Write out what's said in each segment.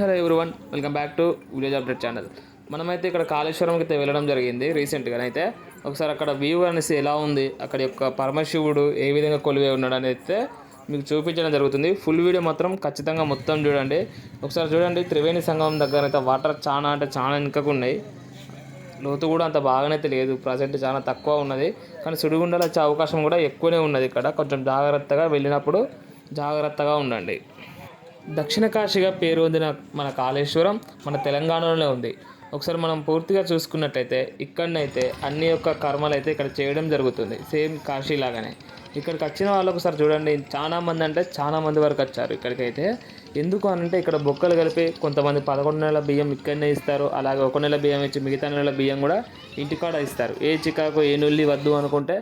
Hello everyone welcome back to village update channel. మనమైతే ఇక్కడ కాళేశ్వరంకి అయితే వెళ్ళడం జరిగింది రీసెంట్గా అయితే ఒకసారి అక్కడ వ్యూ అనేసి ఎలా ఉంది అక్కడ యొక్క పరమశివుడు ఏ విధంగా కొలివే ఉన్నాడు అనేది అయితే మీకు చూపించడం జరుగుతుంది. ఫుల్ వీడియో మాత్రం ఖచ్చితంగా మొత్తం చూడండి. ఒకసారి చూడండి త్రివేణి సంగమం దగ్గర అయితే వాటర్ చాలా అంటే చాలా వెనుకకు ఉన్నాయి. లోతు కూడా అంత బాగానైతే లేదు ప్రజెంట్ చాలా తక్కువ ఉన్నది. కానీ సుడిగుండలు వచ్చే అవకాశం కూడా ఎక్కువనే ఉన్నది ఇక్కడ. కొంచెం జాగ్రత్తగా వెళ్ళినప్పుడు జాగ్రత్తగా ఉండండి. దక్షిణ కాశీగా పేరు పొందిన మన కాళేశ్వరం మన తెలంగాణలోనే ఉంది. ఒకసారి మనం పూర్తిగా చూసుకున్నట్టయితే ఇక్కడనైతే అన్ని యొక్క కర్మలు అయితే ఇక్కడ చేయడం జరుగుతుంది. సేమ్ కాశీ లాగానే ఇక్కడికి వచ్చిన వాళ్ళు ఒకసారి చూడండి. చాలా మంది అంటే చాలా మంది వరకు వచ్చారు ఇక్కడికైతే. ఎందుకు అని అంటే ఇక్కడ బొక్కలు కలిపి కొంతమంది పదకొండు నెలల బియ్యం ఇక్కడనే ఇస్తారు. అలాగే ఒక నెల బియ్యం ఇచ్చి మిగతా నెలల బియ్యం కూడా ఇంటికాడ ఇస్తారు. ఏ చికాకు ఏ నుల్లి వద్దు అనుకుంటే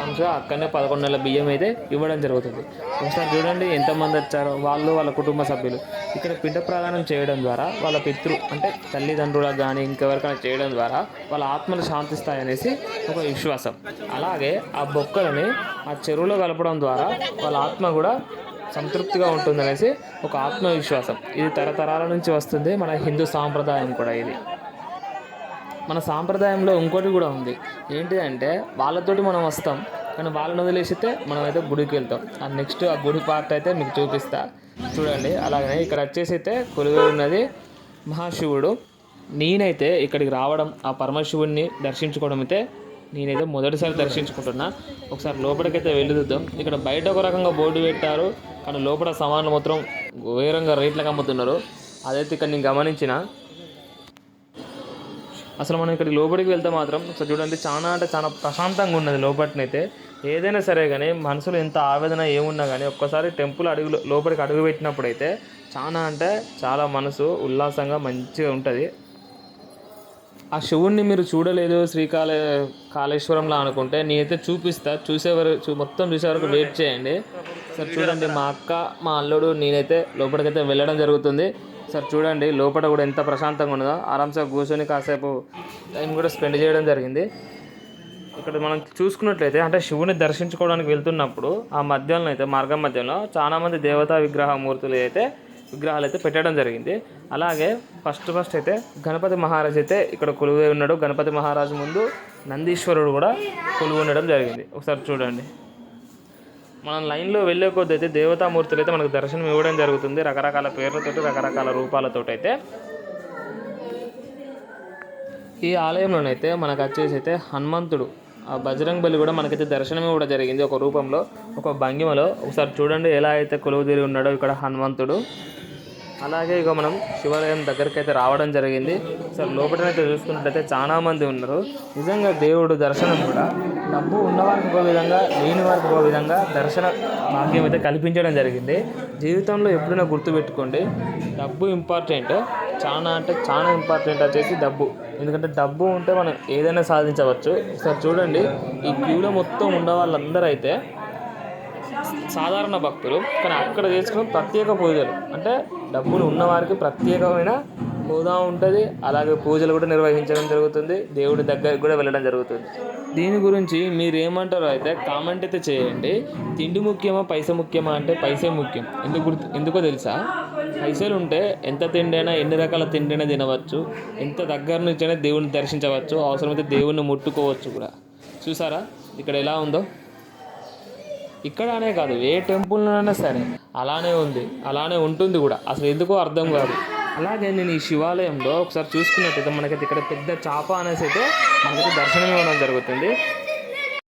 ఆరామ్స్గా అక్కడనే పదకొండు నెలల బియ్యం అయితే ఇవ్వడం జరుగుతుంది. ఒకసారి చూడండి ఎంతమంది వచ్చారో వాళ్ళు వాళ్ళ కుటుంబ సభ్యులు. ఇక్కడ పిండ ప్రదానం చేయడం ద్వారా వాళ్ళ పితృ అంటే తల్లిదండ్రులకు కానీ ఇంకెవరికైనా చేయడం ద్వారా వాళ్ళ ఆత్మలు శాంతిస్తాయనేసి ఒక విశ్వాసం. అలాగే ఆ బొక్కలని ఆ చెరువులో కలపడం ద్వారా వాళ్ళ ఆత్మ కూడా సంతృప్తిగా ఉంటుందనేసి ఒక ఆత్మవిశ్వాసం. ఇది తరతరాల నుంచి వస్తుంది మన హిందూ సాంప్రదాయం కూడా ఇది. మన సాంప్రదాయంలో ఇంకోటి కూడా ఉంది. ఏంటి అంటే వాళ్ళతోటి మనం వస్తాం కానీ వాళ్ళని వదిలేసితే మనం అయితే గుడికి వెళ్తాం. ఆ నెక్స్ట్ ఆ గుడి పార్ట్ అయితే మీకు చూపిస్తా. చూడండి అలాగనే ఇక్కడ వచ్చేసి అయితే కొలువై ఉన్నది మహాశివుడు. నేనైతే ఇక్కడికి రావడం ఆ పరమశివుడిని దర్శించుకోవడం అయితే నేనైతే మొదటిసారి దర్శించుకుంటున్నా. ఒకసారి లోపలికైతే వెళ్ళిద్దాం ఇక్కడ బయట ఒక రకంగా బోర్డు పెట్టారు కానీ లోపల సామాన్లు మాత్రం వేరంగా రేట్లకు అమ్ముతున్నారు. అదైతే ఇక్కడ నేను గమనించిన. అసలు మనం ఇక్కడ లోపలికి వెళ్తే మాత్రం ఒకసారి చూడండి చాలా అంటే చాలా ప్రశాంతంగా ఉన్నది లోపటినైతే. ఏదైనా సరే కానీ మనసులో ఎంత ఆవేదన ఏమున్నా కానీ ఒక్కసారి టెంపుల్ అడుగు లోపలికి అడుగు పెట్టినప్పుడైతే చాలా అంటే చాలా మనసు ఉల్లాసంగా మంచిగా ఉంటుంది. ఆ శివుణ్ణి మీరు చూడలేదు శ్రీకాళ కాళేశ్వరంలో అనుకుంటే నేనైతే చూపిస్తా. చూసేవారు చూ మొత్తం చూసే వరకు వెయిట్ చేయండి. సార్ చూడండి మా అక్క మా అల్లుడు నేనైతే లోపలికైతే వెళ్ళడం జరుగుతుంది. సార్ చూడండి లోపల కూడా ఎంత ప్రశాంతంగా ఉన్నదో. ఆరామ్సే కూర్చొని కాసేపు టైం కూడా స్పెండ్ చేయడం జరిగింది. ఇక్కడ మనం చూసుకున్నట్లయితే అంటే శివుని దర్శించుకోవడానికి వెళ్తున్నప్పుడు ఆ మధ్యలో అయితే మార్గం మధ్యలో చాలామంది దేవతా విగ్రహ మూర్తులు అయితే విగ్రహాలు అయితే పెట్టడం జరిగింది. అలాగే ఫస్ట్ ఫస్ట్ అయితే గణపతి మహారాజ్ అయితే ఇక్కడ కొలువై ఉన్నాడు. గణపతి మహారాజు ముందు నందీశ్వరుడు కూడా కొలువు ఉండడం జరిగింది. ఒకసారి చూడండి. మనం లైన్లో వెళ్ళే కొద్ది అయితే దేవతామూర్తులు అయితే మనకు దర్శనం ఇవ్వడం జరుగుతుంది. రకరకాల పేర్లతోటి రకరకాల రూపాలతో అయితే ఈ ఆలయంలోనైతే మనకు వచ్చేసి అయితే హనుమంతుడు ఆ బజరంగ్ బలి కూడా మనకైతే దర్శనం ఇవ్వడం జరిగింది. ఒక రూపంలో ఒక భంగిమలో. ఒకసారి చూడండి ఎలా అయితే కొలువుదీరి ఉన్నాడో ఇక్కడ హనుమంతుడు. అలాగే ఇక మనం శివాలయం దగ్గరికి అయితే రావడం జరిగింది. సార్ లోపలనైతే చూసుకున్నట్లయితే చాలా మంది ఉన్నారు. నిజంగా దేవుడు దర్శనం కూడా డబ్బు ఉన్నవారికి ఒక విధంగా లేని వారికి ఒక విధంగా దర్శన భాగ్యం అయితే కల్పించడం జరిగింది. జీవితంలో ఎప్పుడైనా గుర్తుపెట్టుకోండి డబ్బు ఇంపార్టెంట్ చాలా అంటే చాలా ఇంపార్టెంట్ వచ్చేసి డబ్బు. ఎందుకంటే డబ్బు ఉంటే మనం ఏదైనా సాధించవచ్చు. సార్ చూడండి ఈ క్యూలో మొత్తం ఉన్న వాళ్ళందరూ అయితే సాధారణ భక్తులు కానీ అక్కడ చేసుకున్న ప్రత్యేక పూజలు. అంటే డబ్బులు ఉన్నవారికి ప్రత్యేకమైన హోదా ఉంటుంది అలాగే పూజలు కూడా నిర్వహించడం జరుగుతుంది దేవుడి దగ్గరికి కూడా వెళ్ళడం జరుగుతుంది. దీని గురించి మీరు ఏమంటారో అయితే కామెంట్ అయితే చేయండి. తిండి ముఖ్యమా పైస ముఖ్యమా అంటే పైసే ముఖ్యం. ఎందుకు గుర్తు ఎందుకో తెలుసా? పైసలు ఉంటే ఎంత తిండైనా ఎన్ని రకాల తిండైనా తినవచ్చు. ఎంత దగ్గర నుంచైనా దేవుడిని దర్శించవచ్చు. అవసరమైతే దేవుడిని ముట్టుకోవచ్చు కూడా. చూసారా? ఇక్కడ ఎలా ఉందో? ఇక్కడ అనే కాదు ఏ టెంపుల్లోనైనా సరే. అలానే ఉంది అలానే ఉంటుంది కూడా. అసలు ఎందుకో అర్థం కాదు. అలాగే నేను ఈ శివాలయంలో ఒకసారి చూసుకున్నట్టయితే మనకైతే ఇక్కడ పెద్ద చాప అనేసి అయితే మనకైతే దర్శనం ఇవ్వడం జరుగుతుంది.